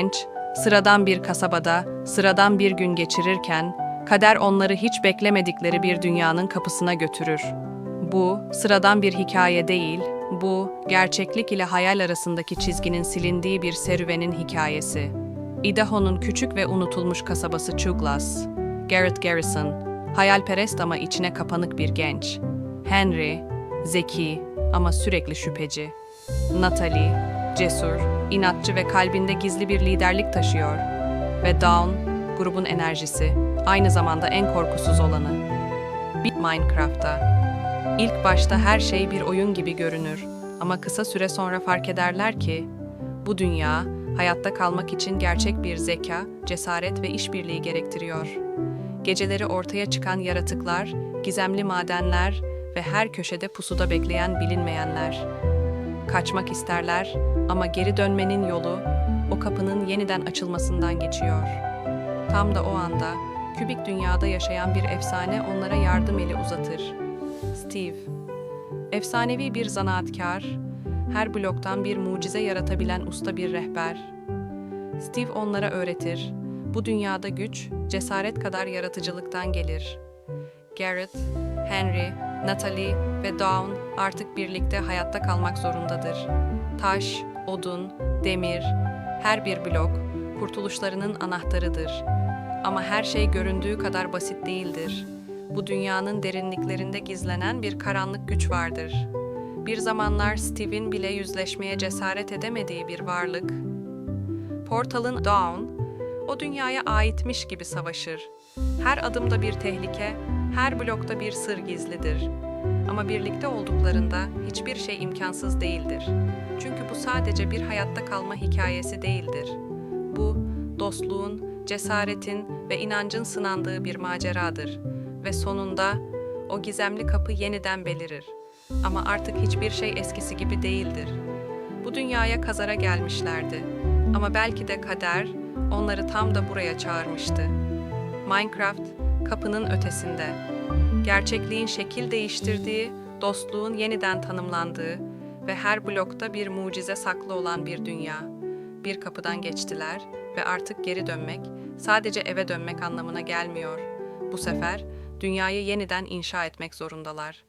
genç, sıradan bir kasabada, sıradan bir gün geçirirken, kader onları hiç beklemedikleri bir dünyanın kapısına götürür. Bu, sıradan bir hikaye değil, bu, gerçeklik ile hayal arasındaki çizginin silindiği bir serüvenin hikayesi. Idaho'nun küçük ve unutulmuş kasabası Chuglas. Garrett Garrison, hayalperest ama içine kapanık bir genç. Henry, zeki ama sürekli şüpheci. Natalie, cesur, inatçı ve kalbinde gizli bir liderlik taşıyor. Ve Dawn, grubun enerjisi, aynı zamanda en korkusuz olanı. Bir Minecraft'ta. İlk başta her şey bir oyun gibi görünür ama kısa süre sonra fark ederler ki bu dünya hayatta kalmak için gerçek bir zeka, cesaret ve işbirliği gerektiriyor. Geceleri ortaya çıkan yaratıklar, gizemli madenler ve her köşede pusuda bekleyen bilinmeyenler. Kaçmak isterler ama geri dönmenin yolu o kapının yeniden açılmasından geçiyor. Tam da o anda kübik dünyada yaşayan bir efsane onlara yardım eli uzatır. Steve. Efsanevi bir zanaatkar, her bloktan bir mucize yaratabilen usta bir rehber. Steve onlara öğretir. Bu dünyada güç, cesaret kadar yaratıcılıktan gelir. Garrett, Henry, Natalie ve Dawn artık birlikte hayatta kalmak zorundadır. Taş, odun, demir, her bir blok kurtuluşlarının anahtarıdır. Ama her şey göründüğü kadar basit değildir. Bu dünyanın derinliklerinde gizlenen bir karanlık güç vardır. Bir zamanlar Steve'in bile yüzleşmeye cesaret edemediği bir varlık. Portal'ın Dawn, o dünyaya aitmiş gibi savaşır. Her adımda bir tehlike, her blokta bir sır gizlidir. Ama birlikte olduklarında hiçbir şey imkansız değildir. Çünkü bu sadece bir hayatta kalma hikayesi değildir. Bu, dostluğun, cesaretin ve inancın sınandığı bir maceradır. Ve sonunda o gizemli kapı yeniden belirir. Ama artık hiçbir şey eskisi gibi değildir. Bu dünyaya kazara gelmişlerdi. Ama belki de kader onları tam da buraya çağırmıştı. Minecraft kapının ötesinde. Gerçekliğin şekil değiştirdiği, dostluğun yeniden tanımlandığı ve her blokta bir mucize saklı olan bir dünya. Bir kapıdan geçtiler ve artık geri dönmek sadece eve dönmek anlamına gelmiyor. Bu sefer dünyayı yeniden inşa etmek zorundalar.